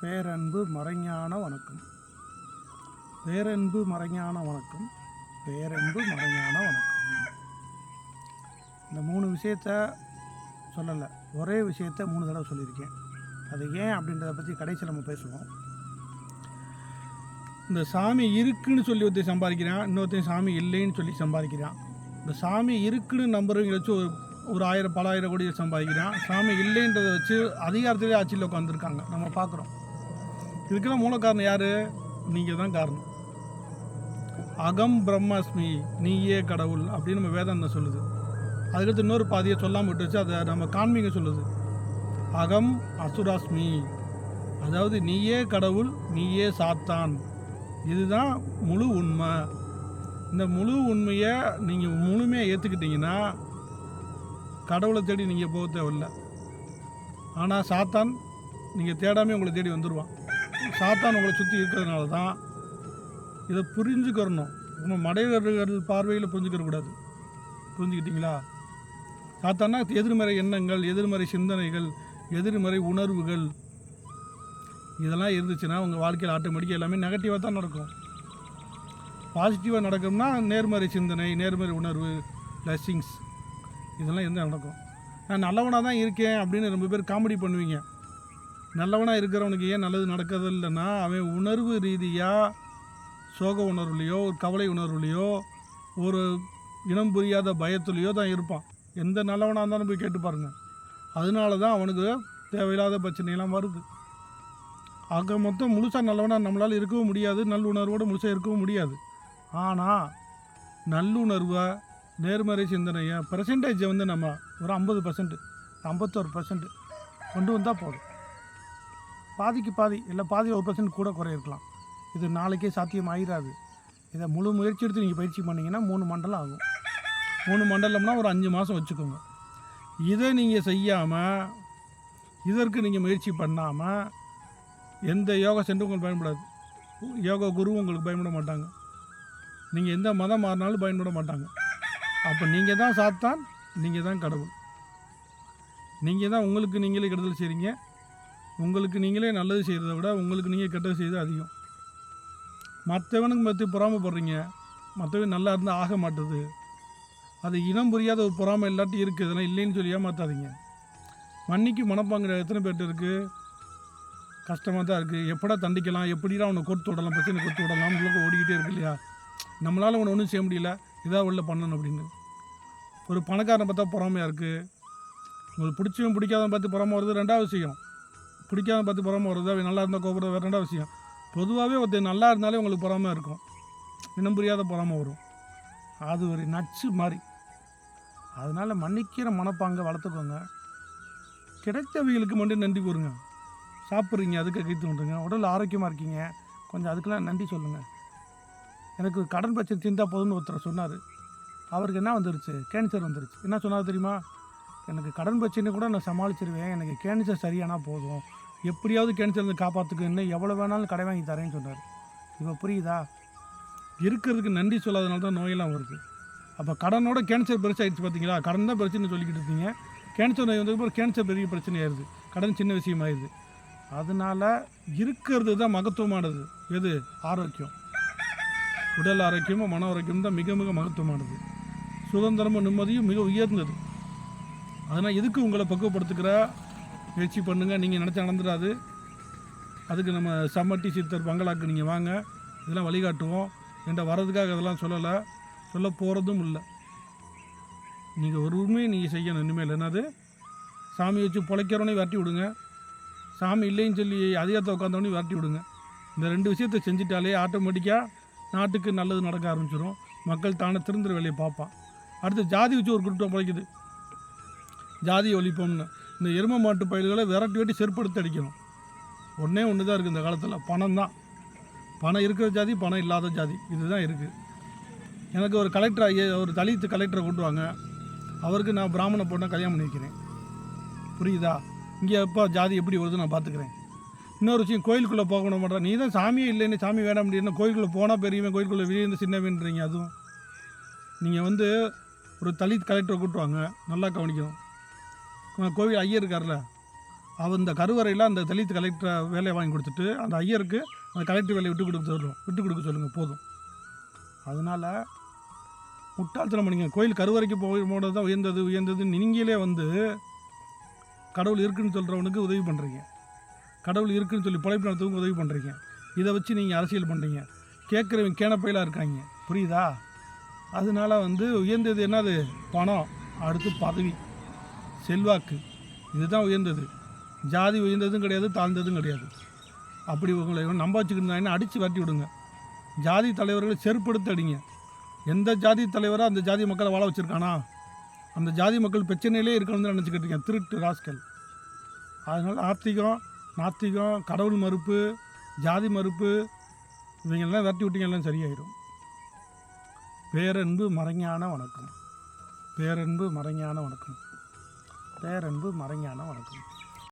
பேரன்பு மறைஞான வணக்கம். பேரன்பு மறைஞான வணக்கம். பேரன்பு மறைஞான வணக்கம். இந்த மூணு விஷயத்த சொல்லலை. ஒரே விஷயத்த மூணு தடவை சொல்லியிருக்கேன். அது ஏன் அப்படின்றத பற்றி கடைசியில் நம்ம பேசுவோம். இந்த சாமி இருக்குன்னு சொல்லி ஒருத்தர் சம்பாதிக்கிறான் இன்னொருத்தன் சாமி இல்லைன்னு சொல்லி சம்பாதிக்கிறான். இந்த சாமி இருக்குன்னு நம்புறவங்க வச்சு ஒரு ஒரு ஆயிரம் பல ஆயிரம் கோடி சம்பாதிக்கிறான். சாமி இல்லைன்றதை வச்சு அதிகாரத்திலே ஆட்சியில் உட்காந்துருக்காங்க நம்ம பார்க்குறோம். இதுக்கெல்லாம் மூல காரணம் யார்? நீங்கள் தான் காரணம். அகம் பிரம்மாஸ்மி நீயே கடவுள் அப்படின்னு நம்ம வேதாந்தம் சொல்லுது. அதுக்கடுத்து இன்னொரு பாதியை சொல்லாமல் விட்டு வச்சு அதை நம்ம காண்மீங்க சொல்லுது. அகம் அசுராஸ்மி. அதாவது நீயே கடவுள் நீயே சாத்தான். இதுதான் முழு உண்மை. இந்த முழு உண்மையை நீங்கள் முழுமையாக ஏற்றுக்கிட்டீங்கன்னா கடவுளை தேடி நீங்கள் போக தேவையில்ல. ஆனால் சாத்தான் நீங்கள் தேடாமே உங்களை தேடி வந்துடுவான் சாத்தான் உங்களை சுற்றி இருக்கிறதுனால தான் இதை புரிஞ்சுக்கிறணும். நம்ம மடையர்கள் பார்வையில் புரிஞ்சுக்கிறக்கூடாது புரிஞ்சுக்கிட்டிங்களா? புரிஞ்சுக்கிட்டீங்களா எதிர்மறை எண்ணங்கள் எதிர்மறை சிந்தனைகள் எதிர்மறை உணர்வுகள். இதெல்லாம் இருந்துச்சுன்னா உங்கள் வாழ்க்கையில் ஆட்டோமேட்டிக்காக எல்லாமே நெகட்டிவாக தான் நடக்கும். பாசிட்டிவாக நடக்கும்னா நேர்மறை சிந்தனை நேர்மறை உணர்வு பிளஸ்ஸிங்ஸ் இதெல்லாம் இருந்தால் நடக்கும்? நான் நல்லவனாக தான் இருக்கேன் அப்படின்னு ரொம்ப பேர் காமெடி பண்ணுவீங்க. நல்லவனாக இருக்கிறவனுக்கு ஏன் நல்லது நடக்கிறது இல்லைன்னா அவன் உணர்வு ரீதியாக சோக உணர்வுலையோ ஒரு கவலை உணர்வுலையோ ஒரு இனம் புரியாத பயத்துலேயோ தான் இருப்பான். எந்த நல்லவனாக இருந்தாலும் போய் கேட்டு பாருங்கள் அதனால தான் அவனுக்கு தேவையில்லாத பிரச்சனையெல்லாம் வருது. ஆக மொத்தம் முழுசாக நல்லவனாக நம்மளால் இருக்கவும் முடியாது நல்லுணர்வோடு முழுசாக இருக்கவும் முடியாது. ஆனால் நல்லுணர்வை நேர்மறை சிந்தனையை பர்சன்டேஜை வந்து நம்ம ஒரு ஐம்பது பர்சன்ட் ஐம்பத்தோரு பர்சன்ட் கொண்டு வந்தால் போதும். பாதிக்கு பாதி இல்லை பாதி ஒரு பர்சன்ட் கூட குறை இருக்கலாம் இது நாளைக்கே சாத்தியம் ஆயிடாது இதை முழு முயற்சி எடுத்து நீங்கள் பயிற்சி பண்ணிங்கன்னா மூணு மண்டலம் ஆகும். மூணு மண்டலம்னா ஒரு அஞ்சு மாதம் வச்சுக்கோங்க. இதை நீங்கள் செய்யாமல் இதற்கு நீங்கள் முயற்சி பண்ணாமல் எந்த யோகா சென்றும் உங்களுக்கு பயன்படாது. யோகா குருவும் உங்களுக்கு பயன்பட மாட்டாங்க. நீங்கள் எந்த மதம் மாறினாலும் பயன்பட மாட்டாங்க. அப்போ நீங்கள் தான் சாத்தான் நீங்கள் தான் கடவுள். நீங்கள் தான் உங்களுக்கு நீங்களே கெடுதல் செய்கிறீங்க உங்களுக்கு நீங்களே நல்லது செய்கிறத விட உங்களுக்கு நீங்கள் கெட்டது செய்கிறது அதிகம். மற்றவனுக்கு பற்றி பொறாமப்படுறீங்க. மற்றவன் நல்லா இருந்தால் ஆக மாட்டுது. அது இனம் புரியாத ஒரு பொறாமை இல்லாட்டி இருக்குது இதெல்லாம் இல்லைன்னு சொல்லி ஏமாத்தாதீங்க. மன்னிக்கு மனப்பாங்கிற எத்தனை பேர்ட்டு இருக்குது கஷ்டமாக தான் இருக்குது எப்படா தண்டிக்கலாம்? எப்படிலாம் அவனை கொடுத்து விடலாம்? பிரச்சனை கொடுத்து விடலாம்? உங்களுக்கு ஓடிக்கிட்டே இருக்கு இல்லையா? நம்மளால் அவனை ஒன்றும் செய்ய முடியல. இதாக உள்ள பண்ணணும் அப்படின்னு. ஒரு பணக்காரனை பார்த்தா பொறாமையாக இருக்குது உங்களுக்கு பிடிச்சவன் பிடிக்காதவன் பார்த்து பொறாமல் வருது. ரெண்டாவது விஷயம் பிடிக்காத பார்த்து பொறாமல் வருது அவன் நல்லா இருந்தால் கோபுரம் வேறு ரெண்டாவது விஷயம்? பொதுவாகவே ஒருத்தர் நல்லா இருந்தாலே உங்களுக்கு பொறாமல் இருக்கும். இனம் புரியாத பொறாமல் வரும். அது ஒரு நச்சு மாதிரி அதனால் மன்னிக்கிற மனப்பாங்கை வளர்த்துக்கோங்க. கிடைத்தவைகளுக்கு மட்டும் நன்றி கூறுங்க. சாப்பிட்றீங்க அதுக்கு கைத்து விட்டுருங்க உடல் ஆரோக்கியமாக இருக்கீங்க. கொஞ்சம் அதுக்கெல்லாம் நன்றி சொல்லுங்கள் எனக்கு கடன் பிரச்சனை தீர்ந்தால் போதும்னு ஒருத்தர் சொன்னார். அவருக்கு என்ன வந்துருச்சு? கேன்சர் வந்துருச்சு. என்ன சொன்னார் தெரியுமா? எனக்கு கடன் பிரச்சனை கூட நான் சமாளிச்சிருவேன். எனக்கு கேன்சர் சரியானா போதும். எப்படியாவது கேன்சர்லேருந்து காப்பாற்றுக்குன்னு எவ்வளோ வேணாலும் கடை வாங்கி தரேன்னு சொன்னார். இப்போ புரியுதா? இருக்கிறதுக்கு நன்றி சொல்லாதனால தான் நோயெல்லாம் வருது. அப்போ கடனோட கேன்சர் பெருசாகிடுச்சு பார்த்தீங்களா கடன் தான் பிரச்சனை சொல்லிக்கிட்டு இருந்தீங்க கேன்சர் நோய் வந்ததுக்கப்புறம் கேன்சர் பெரிய பிரச்சனையாயிருது கடன் சின்ன விஷயமாயிருது அதனால் இருக்கிறது தான் மகத்துவமானது. எது? ஆரோக்கியம். உடல் ஆரோக்கியமும் மன ஆரோக்கியமும் தான் மிக மிக மகத்துவமானது. சுதந்திரமும் நிம்மதியும் மிக உயர்ந்தது. அதனால் எதுக்கு உங்களை பக்குவப்படுத்துக்கிற முயற்சி பண்ணுங்கள் நீங்கள் நினச்சா நடந்துடாது. அதுக்கு நம்ம சம்மட்டி சித்தர் பங்களாக்கு நீங்கள் வாங்க. இதெல்லாம் வழிகாட்டுவோம். என்கிட்ட வர்றதுக்காக இதெல்லாம் சொல்லலை. சொல்ல போகிறதும் இல்லை. நீங்கள் ஒரு உண்மையை நீங்கள் செய்யணும். இனிமேல் என்னது? சாமி வச்சு பிழைக்கிறவனே விரட்டி விடுங்க. சாமி இல்லைன்னு சொல்லி அதிகாரத்தை உட்காந்தவனே விரட்டி விடுங்க. இந்த ரெண்டு விஷயத்தை செஞ்சுட்டாலே ஆட்டோமேட்டிக்காக நாட்டுக்கு நல்லது நடக்க ஆரம்பிச்சிடும் மக்கள் தானே திருந்துற வேலையை பார்ப்பான். அடுத்து ஜாதி வச்சு ஒரு குற்றம் பிழைக்குது ஜாதி ஒழிப்போம்னு. இந்த எரும மாட்டு பயிர்களை விரட்டி வெட்டி செருப்படுத்தி அடிக்கணும். ஒன்றே ஒன்று தான் இருக்குது இந்த காலத்தில். பணம் தான் பணம் இருக்கிற ஜாதி பணம் இல்லாத ஜாதி. இதுதான் இருக்குது எனக்கு ஒரு கலெக்டர் ஐயா ஒரு தலித்து கலெக்டரை கொண்டு வாங்க. அவருக்கு நான் பிராமண பொண்ணை கல்யாணம் பண்ணி வைக்கிறேன். புரியுதா? இங்கே எப்போ ஜாதி எப்படி வருது நான் பார்த்துக்கிறேன் இன்னொரு விஷயம் கோயிலுக்குள்ளே போக விட மாட்டேன் நீ தான் சாமியே இல்லைன்னு சாமி வேண்டாம் முடியும்னா கோயிலுக்குள்ளே போனால் பெரியவன் கோயிலுக்குள்ளே வெளியே இருந்து சின்னவன்றீங்க அதுவும். நீங்கள் வந்து ஒரு தலித் கலெக்டரை கூட்டுவாங்க நல்லா கவனிக்கணும். கோவில் ஐயர் இருக்கார்ல அவ இந்த கருவறையில் அந்த தலித் கலெக்டரை வேலையை வாங்கி கொடுத்துட்டு அந்த ஐயருக்கு அந்த கலெக்டர் வேலையை விட்டு கொடுக்க சொல்லுவோம் விட்டு கொடுக்க சொல்லுங்கள் போதும். அதனால் முட்டாள்தனம் பண்ணிங்க. கோயில் கருவறைக்கு போய் போனது தான் உயர்ந்தது. உயர்ந்ததுன்னு நீங்களே வந்து கடவுள் இருக்குன்னு சொல்கிறவனுக்கு உதவி பண்ணுறீங்க கடவுள் இருக்குன்னு சொல்லி பிழைப்பு நடத்தவங்க உதவி பண்ணுறீங்க இதை வச்சு நீங்கள் அரசியல் பண்ணுறீங்க கேட்குறவங்க கேனப்பையிலாக இருக்காங்க. புரியுதா? அதனால வந்து உயர்ந்தது என்னது? பணம். அடுத்து பதவி. செல்வாக்கு. இதுதான் உயர்ந்தது. ஜாதி உயர்ந்ததும் கிடையாது தாழ்ந்ததும் கிடையாது. அப்படி உங்களை நம்ப வச்சுக்கிருந்தாங்கன்னா அடித்து வரட்டி விடுங்க. ஜாதி தலைவர்களை செருப்படுத்து அடிங்க. எந்த ஜாதி தலைவராக அந்த ஜாதி மக்களை வாழ வச்சுருக்கானா? அந்த ஜாதி மக்கள் பிரச்சனையிலே இருக்கணும்னு நினச்சிக்கிட்டு இருக்கேன் திருட்டு ராஸ்கல். அதனால் ஆத்திகம் நாத்திகம் கடவுள் மறுப்பு ஜாதி மறுப்பு இவங்கெல்லாம் விரட்டி விட்டீங்க எல்லாம் சரியாயிடும் பேரன்பு மறைஞான வணக்கம். பேரன்பு மறைஞான வணக்கம். பேரன்பு மறைஞான வணக்கம்.